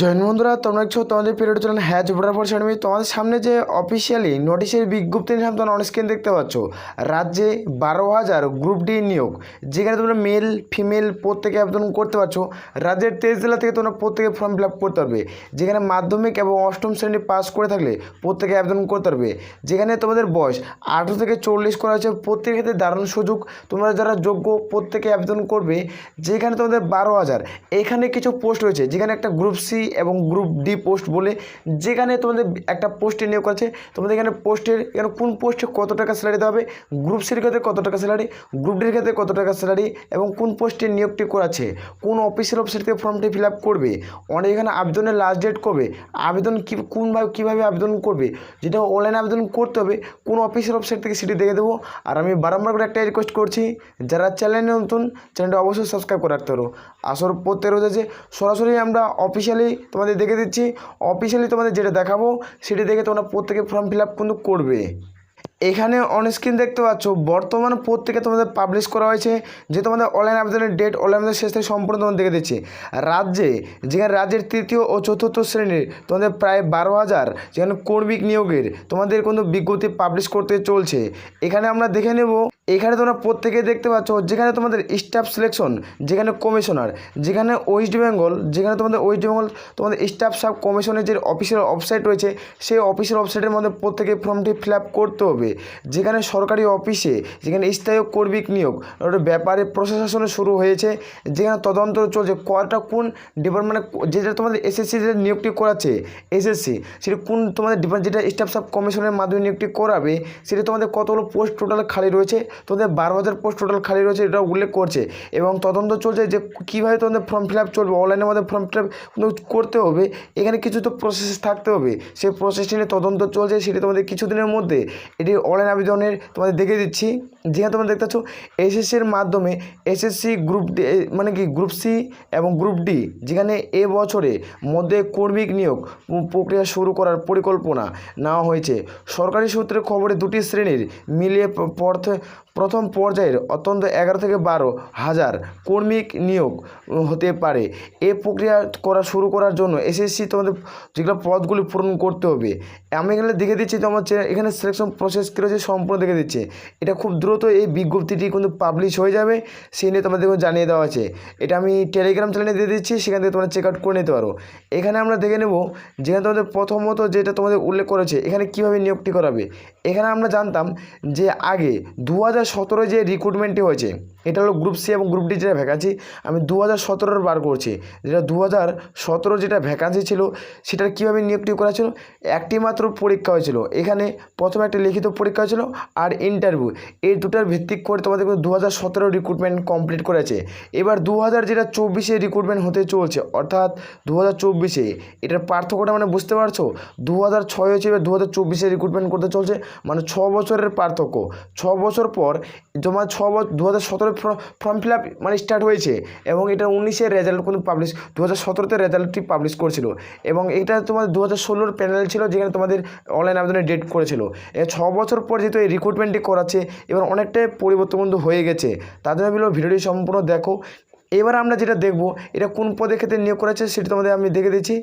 Join বন্ধুরা, তোমরা দেখছ, তোমাদের পিরিয়ড চলেন হ্যাচ ভোটার পর আমি তোমাদের সামনে যে অফিসিয়ালি নোটিশের বিজ্ঞপ্তি নিলাম তোমরা অন স্ক্রিন দেখতে পাচ্ছ। রাজ্যে বারো হাজার গ্রুপ ডি নিয়োগ। যেখানে তোমরা মেল ফিমেল প্রত্যেকে আবেদন করতে পারছ। রাজ্যের তেইশ জেলা থেকে তোমরা প্রত্যেকে ফর্ম ফিল করতে পারবে। যেখানে মাধ্যমিক এবং অষ্টম শ্রেণি পাস করে থাকলে প্রত্যেকে আবেদন করতে পারবে। যেখানে তোমাদের বয়স আঠেরো থেকে চল্লিশ করা হয়েছে, প্রত্যেকের ক্ষেত্রে দারুণ সুযোগ। তোমরা যারা যোগ্য, প্রত্যেকে আবেদন করবে। যেখানে তোমাদের বারো হাজার। এখানে কিছু পোস্ট রয়েছে, যেখানে একটা গ্রুপ সি এবং গ্রুপ ডি পোস্ট বলে যেখানে তোমাদের একটা পোস্টে নিয়োগ আছে, তোমাদের এখানে পোস্টের এখানে কোন পোস্টে কত টাকা স্যালারি দেওয়া হবে গ্রুপ সির ক্ষেত্রে কত টাকা স্যালারি গ্রুপ ডির ক্ষেত্রে কত টাকা স্যালারি এবং কোন পোস্টে নিয়োগটি করাছে কোন অফিসিয়াল ওয়েবসাইট থেকে ফর্মটি ফিল আপ করবে, অনেক এখানে আবেদনের লাস্ট ডেট কবে, আবেদন কী কোনভাবে কীভাবে আবেদন করবে, যেটা অনলাইন আবেদন করতে হবে, কোন অফিসিয়াল ওয়েবসাইট থেকে সেটি দেখে দেবো। আর আমি বারংবার করে একটা রিকোয়েস্ট করছি, যারা চ্যানেলে নতুন চ্যানেলটা অবশ্যই সাবস্ক্রাইব করে রাখতে পারো। আসর প্রত্যেক রোজ সরাসরি আমরা অফিসিয়ালি তোমাদের দেখে দিচ্ছি। অফিসিয়ালি তোমাদের যেটা দেখাবো, সেটি দেখে তোমরা প্রত্যেকে ফর্ম ফিল আপ কিন্তু করবে। এখানে অন স্ক্রিন দেখতে পাচ্ছ, বর্তমান প্রত্যেকে তোমাদের পাবলিশ করা হয়েছে, যে তোমাদের অনলাইন আবেদনের ডেট অনলাইন আবেদনের শেষ থেকে সম্পূর্ণ তোমাদের দেখে দিচ্ছি। রাজ্যে, যেখানে রাজ্যের তৃতীয় ও চতুর্থ শ্রেণির তোমাদের প্রায় বারো হাজার, যেখানে কর্মিক নিয়োগের তোমাদের কোনো বিজ্ঞপ্তি পাবলিশ করতে চলছে। এখানে আমরা দেখে নেব এখানে তোমরা প্রত্যেকে দেখতে পাচ্ছ যেখানে তোমাদের স্টাফ সিলেকশন যেখানে কমিশনার যেখানে ওয়েস্ট বেঙ্গল যেখানে তোমাদের ওয়েস্ট বেঙ্গল তোমাদের স্টাফ সাব কমিশনের যে অফিসিয়াল ওয়েবসাইট রয়েছে, সেই অফিসিয়াল ওয়েবসাইটের মধ্যে প্রত্যেকে ফর্মটি ফিল করতে হবে। যেখানে সরকারি অফিসে যেখানে স্থায়ী কর্মিক নিয়োগ ওটা ব্যাপারে প্রশাসনে শুরু হয়েছে, যেখানে তদন্ত চলছে, কটা কোন ডিপার্টমেন্টে যেটা তোমাদের এসএসসি যে নিয়োগটি করাচ্ছে এসএসসি সেটা কোন তোমাদের ডিপার্টমেন্ট যেটা স্টাফ সাব কমিশনের মাধ্যমে নিয়োগটি করাবে, সেটা তোমাদের কতগুলো পোস্ট টোটাল খালি রয়েছে তোমাদের বারো হাজার পোস্ট টোটাল খালি রয়েছে এটা উল্লেখ করছে। এবং তদন্ত চলছে যে কীভাবে তোমাদের ফর্ম ফিল আপ চলবে অনলাইনের মধ্যে ফর্ম ফিল আপ করতে হবে, এখানে কিছু তো প্রসেস থাকতে হবে। সেই প্রসেসটি নিয়ে তদন্ত চলছে, সেটি তোমাদের কিছুদিনের মধ্যে, এটি অনলাইন আবেদনের তোমাদের দেখে দিচ্ছি। যেখানে তোমরা দেখতে পাচ্ছ এসএসসির মাধ্যমে এসএসসি গ্রুপ ডি মানে কি গ্রুপ সি এবং গ্রুপ ডি যেখানে এ বছরে মধ্যে কর্মিক নিয়োগ প্রক্রিয়া শুরু করার পরিকল্পনা নেওয়া হয়েছে। সরকারি সূত্রে খবরে, দুটি শ্রেণির মিলিয়ে পর্থ, প্রথম পর্যায়ের অত্যন্ত এগারো থেকে বারো হাজার কর্মিক নিয়োগ হতে পারে। এ প্রক্রিয়া করা শুরু করার জন্য এসএসসি তোমাদের যেগুলো পদগুলি পূরণ করতে হবে। আমি এখানে দেখে দিচ্ছি তোমার এখানে সিলেকশন প্রসেস কী রয়েছে সম্পূর্ণ দেখে দিচ্ছে। এটা খুব দ্রুত এই বিজ্ঞপ্তিটি কিন্তু পাবলিশ হয়ে যাবে, সেই নিয়ে তোমাদের জানিয়ে দেওয়া আছে। এটা আমি টেলিগ্রাম চ্যানেলে দিয়ে দিচ্ছি, সেখান থেকে তোমরা চেক আউট করে নিতে পারো। এখানে আমরা দেখে নেব, যেখানে তোমাদের প্রথমত যেটা তোমাদের উল্লেখ করেছে, এখানে কীভাবে নিয়োগটি করাবে এখানে আমরা জানতাম যে আগে দু হাজার সতেরো যে রিক্রুটমেন্টটি হয়েছে, এটা হলো গ্রুপ সি এবং গ্রুপ ডি যেটা ভ্যাকান্সি আমি দু হাজার সতেরোর বার করছি। যেটা দু হাজার সতেরো যেটা ভ্যাকান্সি ছিল, সেটার কীভাবে নিয়োগটি করা ছিল? একটি মাত্র পরীক্ষা হয়েছিল। এখানে প্রথমে একটা লিখিত পরীক্ষা হয়েছিল আর ইন্টারভিউ এই দুটার ভিত্তিক করে তোমাদের কিন্তু দু হাজার সতেরো রিক্রুটমেন্ট কমপ্লিট করেছে। এবার দু হাজার যেটা চব্বিশে রিক্রুটমেন্ট হতে চলছে, অর্থাৎ দু হাজার চব্বিশে, এটার পার্থক্যটা মানে বুঝতে পারছ? দু হাজার ছয় হয়েছে, এবার দু হাজার চব্বিশে রিক্রুটমেন্ট করতে চলছে মানে ছ বছরের পার্থক্য। ছ বছর পর তোমার ছ বছর দু হাজার সতেরো ফর্ম ফিল আপ মানে স্টার্ট হয়েছে এবং এটা উনিশের রেজাল্ট কিন্তু পাবলিশ দু হাজার সতেরোতে রেজাল্টটি পাবলিশ করেছিল। এবং এটা তোমার দু হাজার ষোলোর প্যানেল ছিল, যেখানে তোমাদের অনলাইন আবেদনের ডেট করেছিল। ছ বছর পর যেহেতু এই রিক্রুটমেন্টটি করাচ্ছে, এবার অনেকটাই পরিবর্তন কিন্তু হয়ে গেছে। তার জন্য ভিডিওটি সম্পূর্ণ দেখো। এবার আমরা যেটা দেখব, এটা কোন পদের ক্ষেত্রে নিয়োগ করাচ্ছে সেটা তোমাদের আমি দেখে দিচ্ছি।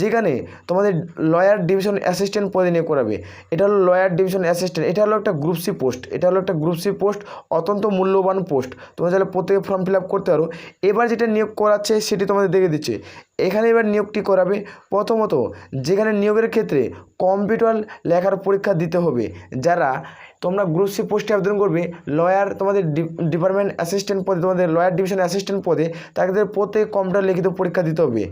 যেখানে তোমাদের লয়ার ডিভিশন অ্যাসিস্ট্যান্ট পদে নিয়োগ করাবে। এটা হলো লয়ার ডিভিশন অ্যাসিস্ট্যান্ট। এটা হলো একটা গ্রুপ সি পোস্ট। এটা হলো একটা গ্রুপ সি পোস্ট, অত্যন্ত মূল্যবান পোস্ট। তোমরা চাইলে প্রত্যেকে ফর্ম ফিল করতে পারো। এবার যেটা নিয়োগ করাচ্ছে সেটি তোমাদের দেখে দিচ্ছে। এখানে এবার নিয়োগটি করাবে প্রথমত, যেখানে নিয়োগের ক্ষেত্রে কম্পিউটার লেখার পরীক্ষা দিতে হবে। যারা তোমরা গ্রুপ সি পোস্টে আবেদন করবে লয়ার তোমাদের ডিপার্টমেন্ট অ্যাসিস্ট্যান্ট পদে, তোমাদের লয়ার ডিভিশন অ্যাসিস্ট্যান্ট পদে তাদের প্রত্যেক কম্পিউটার লিখিত পরীক্ষা দিতে হবে।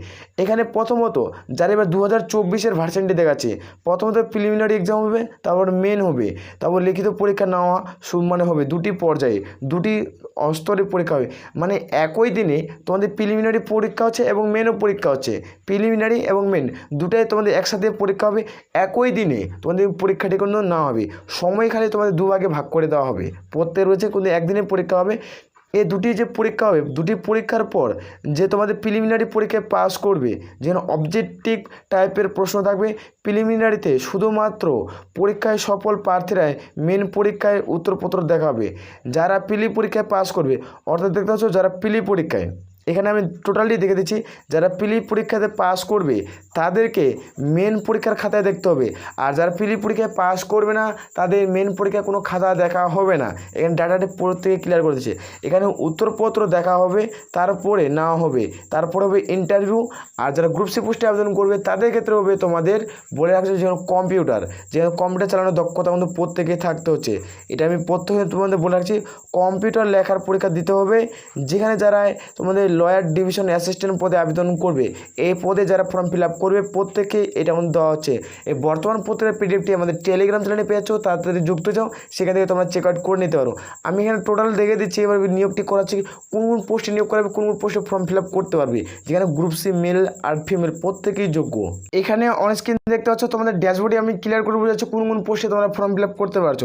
এখানে প্রথমত, যারা এবার দু হাজার চব্বিশের ভার্সেন্টি দেখাচ্ছে, প্রথমত প্রিলিমিনারি এক্সাম হবে, তারপর মেন হবে, তারপর লিখিত পরীক্ষা নেওয়া মানে হবে দুটি পর্যায়ে, দুটি স্তরে পরীক্ষা হবে। মানে একই দিনে তোমাদের প্রিলিমিনারি পরীক্ষা হচ্ছে এবং মেনও পরীক্ষা হচ্ছে। প্রিলিমিনারি এবং মেন দুটাই তোমাদের একসাথে পরীক্ষা হবে। একই দিনে তোমাদের পরীক্ষাটি কোনো না হবে। সময় খালি তোমাদের দুভাগে ভাগ করে দেওয়া হবে। প্রত্যেক রয়েছে কিন্তু একদিনে পরীক্ষা হবে। এই দুটি যে পরীক্ষা হবে দুটি পরীক্ষার পর যে তোমাদের প্রিলিমিনারি পরীক্ষায় পাস করবে যেন অবজেক্টিভ টাইপের প্রশ্ন থাকবে প্রিলিমিনারিতে শুধুমাত্র পরীক্ষায় সফল প্রার্থীরাই মেন পরীক্ষায় উত্তরপত্র দেখাবে। যারা পিলি পরীক্ষায় পাস করবে অর্থাৎ দেখতে পাচ্ছ যারা পিলি পরীক্ষায় এখানে আমি টোটালি দেখে দিচ্ছি, যারা পিলি পরীক্ষাতে পাস করবে, তাদেরকে মেন পরীক্ষার খাতায় দেখতে হবে। আর যারা পিলি পরীক্ষায় পাস করবে না, তাদের মেন পরীক্ষায় কোনো খাতা দেখা হবে না। এখানে ডাটাটি প্রত্যেকে ক্লিয়ার করে দিচ্ছে। এখানে উত্তরপত্র দেখা হবে, তারপরে না হবে। তারপরে হবে ইন্টারভিউ আর যারা গ্রুপ সি পোস্টে আবেদন করবে, তাদের ক্ষেত্রে হবে তোমাদের বলে রাখছে যেমন কম্পিউটার যেমন কম্পিউটার চালানোর দক্ষতা কিন্তু প্রত্যেকে থাকতে হচ্ছে। এটা আমি প্রত্যেকে তোমাদের বলে রাখছি। কম্পিউটার লেখার পরীক্ষা দিতে হবে। যেখানে যারা তোমাদের লয়ার ডিভিশন অ্যাসিস্ট্যান্ট পদে আবেদন করবে। এই পদে যারা ফর্ম ফিল আপ করবে প্রত্যেককে এটা আমাদের দেওয়া হচ্ছে। এই বর্তমান পত্রের পিডিএফটি আমাদের টেলিগ্রাম চ্যানেলে পেয়েছ তাড়াতাড়ি যুক্ত যাও, সেখান থেকে তোমরা চেক আউট করে নিতে পারো। আমি এখানে টোটাল দেখে দিচ্ছি, এবার নিয়োগটি করাচ্ছি, কোন কোন পোস্টে নিয়োগ করাবে, কোন কোন পোস্টে ফর্ম ফিল আপ করতে পারবে। যেখানে গ্রুপ সি মেল আর ফিমেল প্রত্যেকেই যোগ্য। এখানে অন স্ক্রিন দেখতে পাচ্ছ, তোমাদের ড্যাশবোর্ডে আমি ক্লিয়ার করে বোঝাচ্ছি কোন কোন পোস্টে তোমরা ফর্ম ফিল আপ করতে পারছ।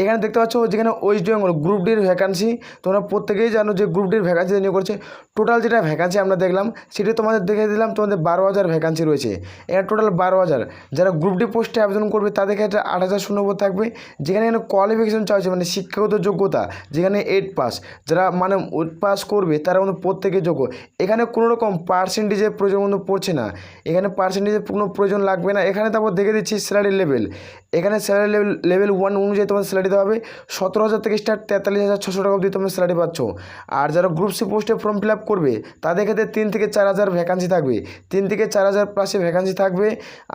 এখানে দেখতে পাচ্ছ, যেখানে ওয়েস্ট বেঙ্গল গ্রুপ ডির ভ্যাকান্সি তোমরা প্রত্যেকেই জানো যে গ্রুপ ডির ভ্যাকান্সি নিয়োগ করছে। টোটাল যেটা ভ্যাকান্সি আমরা দেখলাম, সেটি তোমাদের দেখে দিলাম, তোমাদের বারো হাজার ভ্যাকান্সি রয়েছে। এখানে টোটাল বারো হাজার। যারা গ্রুপ ডি পোস্টে আবেদন করবে, তাদের ক্ষেত্রে আট হাজার শূন্যপদ থাকবে। যেখানে এখানে কোয়ালিফিকেশন চাইছে মানে শিক্ষাগত যোগ্যতা, যেখানে এইট পাস যারা মানে এইট পাস করবে, তারা কিন্তু প্রত্যেকে যোগ্য। এখানে কোনো রকম পার্সেন্টেজের প্রয়োজন কিন্তু পড়ছে না। এখানে পার্সেন্টেজের কোনো প্রয়োজন লাগবে না। এখানে তারপর দেখে দিচ্ছি স্যালারি লেভেল এখানে স্যালারি লেভেল লেভেল ওয়ান অনুযায়ী তোমার স্যালারি দেওয়া হবে। সতেরো হাজার থেকে স্টার্ট তেতাল্লিশ হাজার ছশো টাকা অবধি তুমি স্যালারি পাচ্ছ। আর যারা গ্রুপ সি পোস্টে ফর্ম ফিল আপ করবে তাদের ক্ষেত্রে তিন থেকে চার হাজার ভ্যাকান্সি থাকবে। তিন থেকে চার হাজার প্লাসে ভ্যাকান্সি থাকবে।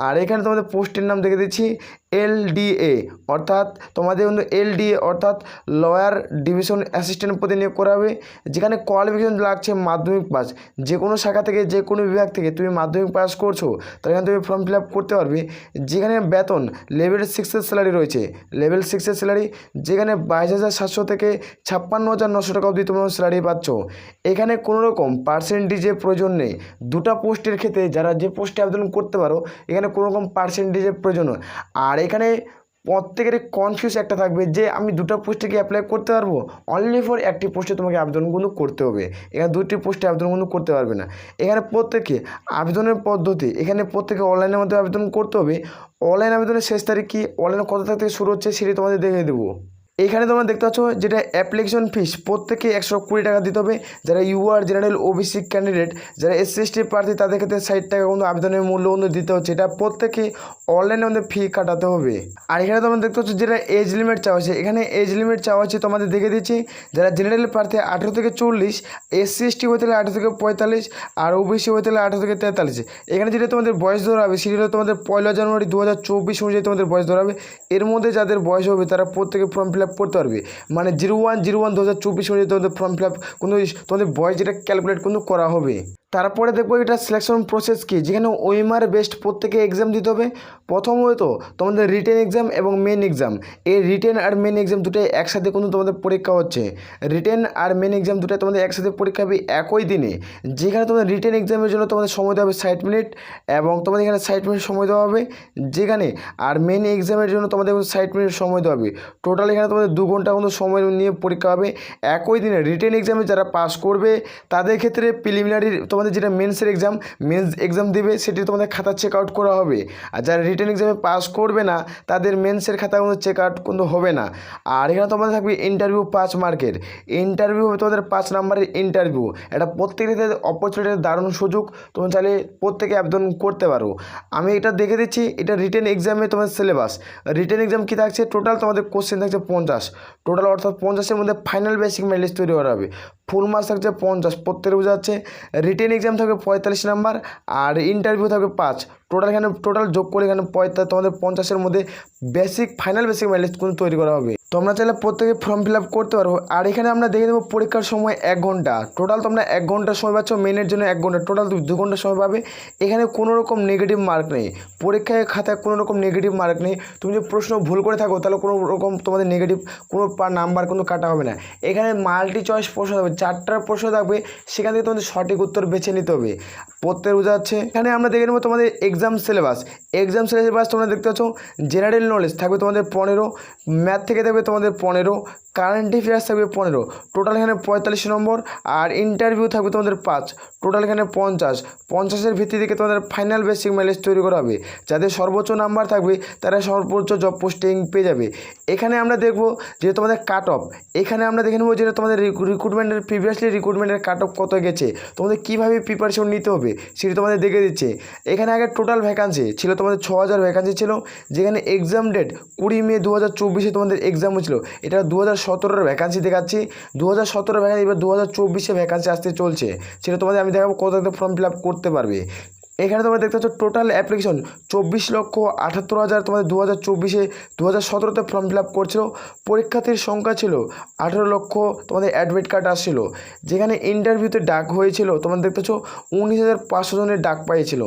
আর এখানে তোমাদের পোস্টের নাম দেখে দিচ্ছি। এলডিএ অর্থাৎ তোমাদের কিন্তু এলডিএ অর্থাৎ লয়ার ডিভিশন অ্যাসিস্ট্যান্ট পদে নিয়োগ করা হবে, যেখানে কোয়ালিফিকেশন লাগছে মাধ্যমিক পাস। যে কোনো শাখা থেকে, যে কোনো বিভাগ থেকে তুমি মাধ্যমিক পাস করছ, তাহলে এখানে তুমি ফর্ম ফিল আপ করতে পারবে। যেখানে বেতন, লেভেল সিক্সের স্যালারি রয়েছে। লেভেল সিক্সের স্যালারি যেখানে বাইশ হাজার সাতশো থেকে ছাপ্পান্ন হাজার নশো টাকা অবধি তোমরা স্যালারি পাচ্ছ। এখানে কোনো রকম পার্সেন্টেজের প্রয়োজন নেই। দুটো পোস্টের ক্ষেত্রে যারা যে পোস্টে আবেদন করতে পারো, এখানে কোনো রকম পার্সেন্টেজের প্রয়োজন আর এখানে প্রত্যেকের কনফিউজ একটা থাকবে যে আমি দুটো পোস্টে কি অ্যাপ্লাই করতে পারব? অনলি ফর একটি পোস্টে তোমাকে আবেদনগুলো করতে হবে। এখানে দুটি পোস্টে আবেদনগুলো করতে পারবে না। এখানে প্রত্যেকে আবেদনের পদ্ধতি, এখানে প্রত্যেকে অনলাইনের মধ্যে আবেদন করতে হবে। অনলাইন আবেদনের শেষ তারিখ কি? অনলাইনে কত তারিখ থেকে শুরু হচ্ছে সেটি তোমাদের দেখে দেবো। এইখানে তোমরা দেখতে পাচ্ছ যেটা অ্যাপ্লিকেশন ফিস প্রত্যেকে একশো কুড়ি টাকা দিতে হবে। যারা ইউআর জেনারেল ওবিসি ক্যান্ডিডেট যারা এসসি এসটি প্রার্থী, তাদের ক্ষেত্রে ষাট টাকা কিন্তু আবেদনের মূল্য কিন্তু দিতে হচ্ছে। এটা প্রত্যেকে অনলাইনে আমাদের ফি কাটাতে হবে। আর এখানে তোমরা দেখতে পাচ্ছ যেটা এজ লিমিট চাওয়া হচ্ছে। এখানে এজ লিমিট চাওয়া হচ্ছে তোমাদের দেখে দিচ্ছি, যারা জেনারেল প্রার্থী, আঠেরো থেকে চল্লিশ এসসি এসটি হতে হলে আঠেরো থেকে পঁয়তাল্লিশ, আর ওবিসি হতে হলে আঠেরো থেকে তেতাল্লিশ। এখানে যেটা তোমাদের বয়স ধরা হবে, সেটা তোমাদের পয়লা জানুয়ারি দু হাজার চব্বিশ অনুযায়ী তোমাদের বয়স ধরা হবে। এর মধ্যে যাদের বয়স হবে, তারা প্রত্যেকে ফর্ম ফিল আপ করতে পারবে। মানে জিরো ওয়ান জিরো ওয়ান দু হাজার চব্বিশ অনুযায়ী তোমাদের ফর্ম ফিল আপ কোনো তোমাদের বয়স যেটা ক্যালকুলেট কিন্তু করা হবে। তারপরে দেখব এটা সিলেকশন প্রসেস কি, যেখানে ওইমার বেস্ট প্রত্যেকে এক্সাম দিতে হবে। প্রথমত তোমাদের রিটেন এক্সাম এবং মেন এক্সাম এই রিটেন আর মেন এক্সাম দুটোই একসাথে কিন্তু তোমাদের পরীক্ষা হচ্ছে। রিটেন আর মেন এক্সাম দুটোই তোমাদের একসাথে পরীক্ষা হবে একই দিনে। যেখানে তোমাদের রিটেন এক্সামের জন্য তোমাদের সময় দেওয়া হবে ষাট মিনিট এবং তোমাদের এখানে ষাট মিনিট সময় দেওয়া হবে। যেখানে আর মেন এক্সামের জন্য তোমাদের ষাট মিনিট সময় দেওয়া হবে। টোটাল এখানে তোমাদের দু ঘণ্টা কিন্তু সময় নিয়ে পরীক্ষা হবে। একই দিনে রিটেন এক্সামে যারা পাস করবে, তাদের ক্ষেত্রে প্রিলিমিনারি তোমাদের যেটা মেন্সের এক্সাম মেন্স এক্সাম দেবে, সেটি তোমাদের খাতা চেক আউট করা হবে। আর যারা রিটেন এক্সামে পাস করবে না, তাদের মেন্সের খাতা কোনো চেক আউট কিন্তু হবে না। আর এখানে তোমাদের থাকবে ইন্টারভিউ পাঁচ মার্কের ইন্টারভিউ হবে তোমাদের পাঁচ নাম্বারের ইন্টারভিউ এটা প্রত্যেকের অপরচুনিটির দারুণ সুযোগ। তোমরা চাইলে প্রত্যেকে আবেদন করতে পারো। আমি এটা দেখে দিচ্ছি, এটা রিটেন এক্সামে তোমাদের সিলেবাস রিটেন এক্সাম কী থাকছে? টোটাল তোমাদের কোশ্চেন থাকছে পঞ্চাশ। টোটাল অর্থাৎ পঞ্চাশের মধ্যে ফাইনাল বেসিক মেরিট তৈরি করা হবে। ফুল মার্কস থাকছে পঞ্চাশ। প্রত্যেকে বোঝা যাচ্ছে। রিটেন এক্সাম থাকবে পঁয়তাল্লিশ নাম্বার আর ইন্টারভিউ থাকবে পাঁচ। টোটাল এখানে টোটাল যোগ করে এখানে পঁয়তাল্লিশ তোমাদের পঞ্চাশের মধ্যে বেসিক ফাইনাল বেসিক মেরিট কিন্তু তৈরি করা হবে। তোমরা চাইলে প্রত্যেকে ফর্ম ফিল করতে পারো। আর এখানে আমরা দেখে দেবো পরীক্ষার সময় এক ঘণ্টা। টোটাল তোমরা এক ঘণ্টা সময় পাচ্ছ মেনের জন্য এক ঘণ্টা। টোটাল দু ঘণ্টা সময় পাবে। এখানে কোনো রকম নেগেটিভ মার্ক নেই। পরীক্ষায় খাতায় কোনো রকম নেগেটিভ মার্ক নেই। তুমি যদি প্রশ্ন ভুল করে থাকো, তাহলে কোনো রকম তোমাদের নেগেটিভ কোনো নাম্বার কোনো কাটা হবে না। এখানে মাল্টি চয়েস প্রশ্ন থাকবে। চারটার প্রশ্ন থাকবে। সেখান থেকে তোমাদের সঠিক উত্তর বেছে নিতে হবে। প্রত্যেক বোঝা যাচ্ছে এখানে আমরা দেখে নেব তোমাদের এক্সাম সিলেবাস এক্সাম সিলেবাস তোমরা দেখতে পাচ্ছ জেনারেল নলেজ থাকবে তোমাদের পনেরো ম্যাথ থেকে থাকবে তোমাদের পনেরো কারেন্ট অ্যাফেয়ার্স থাকবে পনেরো। টোটাল এখানে পঁয়তাল্লিশ নম্বর আর ইন্টারভিউ থাকবে তোমাদের পাঁচ। টোটাল এখানে পঞ্চাশ। পঞ্চাশের ভিত্তি থেকে তোমাদের ফাইনাল বেসিক মাইলেজ তৈরি করা হবে। যাদের সর্বোচ্চ নাম্বার থাকবে, তারা সর্বোচ্চ জব পোস্টিং পেয়ে যাবে। এখানে আমরা দেখব যে তোমাদের কাট অফ এখানে আমরা দেখে নেব যেটা তোমাদের রিক্রুটমেন্টের প্রিভিয়াসলি রিক্রুটমেন্টের কাট অফ কত গেছে। তোমাদের কীভাবে প্রিপারেশন নিতে হবে, সেটি তোমাদের দেখে দিচ্ছে। এখানে আগে টোটাল ভ্যাকান্সি ছিল তোমাদের ছ হাজার ভ্যাকান্সি ছিল, যেখানে এক্সাম ডেট কুড়ি মে দু হাজার চব্বিশে তোমাদের এক্সাম হয়েছিল। এটা দু হাজার সতেরোর ভ্যাকান্সি দেখাচ্ছি। দু হাজার সতেরো ভ্যাকান্সি এবার দু হাজার চব্বিশে ভ্যাকান্সি আসতে চলছে। সেটা তোমাদের আমি দেখাবো কত ফর্ম ফিল আপ করতে পারবে। এখানে তোমরা দেখতে পাচ্ছ টোটাল অ্যাপ্লিকেশন চব্বিশ লক্ষ আটাত্তর হাজার তোমাদের দু হাজার চব্বিশে দু হাজার সতেরোতে ফর্ম ফিল আপ করছিল। পরীক্ষার্থীর সংখ্যা ছিল আঠেরো লক্ষ তোমাদের অ্যাডমিট কার্ড আসছিল। যেখানে ইন্টারভিউতে ডাক হয়েছিল তোমরা দেখতে পাচ্ছ উনিশ হাজার পাঁচশো জনের ডাক পাইছিল।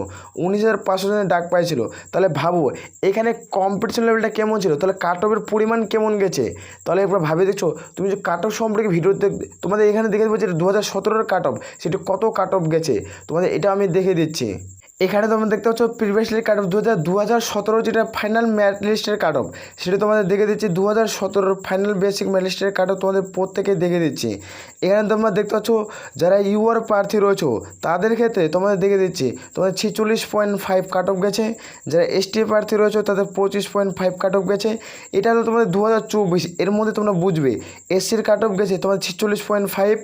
উনিশ হাজার পাঁচশো জনের ডাক পাইছিল। তাহলে ভাবো, এখানে কম্পিটিশন লেভেলটা কেমন ছিল? তাহলে কাট অফের পরিমাণ কেমন গেছে? তাহলে একবার ভাবে দেখছ, তুমি যে কাট অফ সম্পর্কে ভিডিও দেখ, তোমাদের এখানে দেখে দেবো যে দু হাজার সতেরোর কাট অফ সেটি কত কাট অফ গেছে? তোমাদের এটা আমি দেখে দিচ্ছি। এখানে তোমরা দেখতে পাচ্ছ প্রিভিয়াস প্রিভিয়াসলি কাট অফ দু হাজার দু হাজার সতেরো যেটা ফাইনাল ম্যাট লিস্টের কাট অফ সেটা তোমাদের দেখে দিচ্ছি। দু হাজার ফাইনাল বেসিক ম্যাট লিস্টের কাট অফ তোমাদের প্রত্যেকে দেখে দিচ্ছি। এখানে তোমরা দেখতে পাচ্ছ, যারা ইউআর প্রার্থী রয়েছে, তাদের ক্ষেত্রে তোমাদের দেখে দিচ্ছি, তোমাদের ছেচল্লিশ পয়েন্ট ফাইভ কাট অফ গেছে। যারা এসটি প্রার্থী রয়েছে, তাদের পঁচিশ পয়েন্ট ফাইভ কাট অফ গেছে। এটা হলো তোমাদের দু হাজার চব্বিশ, এর মধ্যে তোমরা বুঝবে এসসির কাট অফ গেছে তোমাদের ছেচল্লিশ পয়েন্ট ফাইভ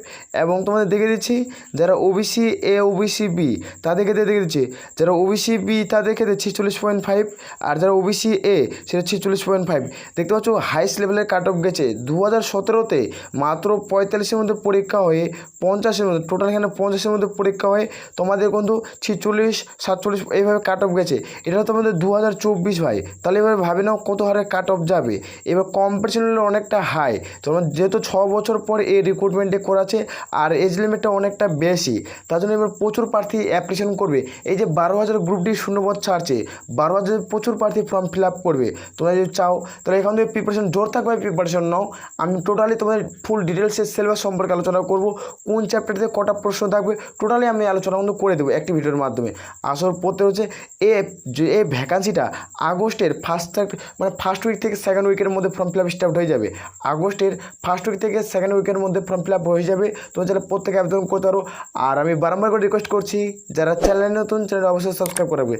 এবং তোমাদের দেখে দিচ্ছি, যারা ওবিসি এ ওবিসি বি তাদের ক্ষেত্রে দেখে দিচ্ছি যারা ওবিসি বি তাদের ক্ষেত্রে ছেচল্লিশ পয়েন্ট ফাইভ আর যারা ওবিসি এ সেটা ছেচল্লিশ পয়েন্ট ফাইভ দেখতে পাচ্ছ হাইস্ট লেভেলের কাট অফ গেছে দু হাজার সতেরোতে মাত্র পঁয়তাল্লিশের মধ্যে পরীক্ষা হয়ে পঞ্চাশের মধ্যে টোটাল এখানে পঞ্চাশের মধ্যে পরীক্ষা হয়ে তোমাদের কিন্তু ছেচল্লিশ, সাতচল্লিশ এইভাবে কাট অফ গেছে। এটা তোমাদের দু হাজার চব্বিশ ভাই। তাহলে এবার ভাবে নাও কত হারে কাট অফ যাবে। এবার কম্পিটিশন অনেকটা হাই তোমার যেহেতু ছ বছর পর এই রিক্রুটমেন্টে করাছে আর এজ লিমিটটা অনেকটা বেশি। তার জন্য এবার প্রচুর প্রার্থী অ্যাপ্লিকেশন করবে। এই যে বারো হাজার গ্রুপ ডি ছাড়ছে। বারো হাজার প্রচুর প্রার্থী ফর্ম ফিল আপ করবে। তোমরা যদি চাও, তাহলে এখান থেকে প্রিপারেশন জোর থাকবে প্রিপারেশন নাও। আমি টোটালি তোমাদের ফুল ডিটেলসের সিলেবাস সম্পর্কে আলোচনা করব, কোন চ্যাপ্টারতে কটা প্রশ্ন থাকবে টোটালি আমি আলোচনা কিন্তু করে দেবো একটি ভিডিওর মাধ্যমে। আসল পড়তে হচ্ছে এ, যে এই ভ্যাকান্সিটা আগস্টের ফার্স্ট মানে ফার্স্ট উইক থেকে সেকেন্ড উইকের মধ্যে ফর্ম ফিল আপ স্টার্ট হয়ে যাবে। আগস্টের ফার্স্ট উইক থেকে সেকেন্ড উইকের মধ্যে ফর্ম ফিল আপ হয়ে যাবে। তোমরা যারা প্রত্যেকে আবেদন করতে পারো। আর আমি বারবার করে রিকোয়েস্ট করছি, যারা চ্যানেল নতুন চ্যানেল অবশ্যই সাবস্ক্রাইব করে রাখবে।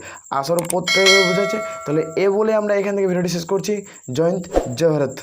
প্রত্যেক বোঝাচ্ছে তাহলে এ বলে আমরা এখান থেকে ভিডিওটি শেষ করছি। জয়ন্ত জয় ভারত।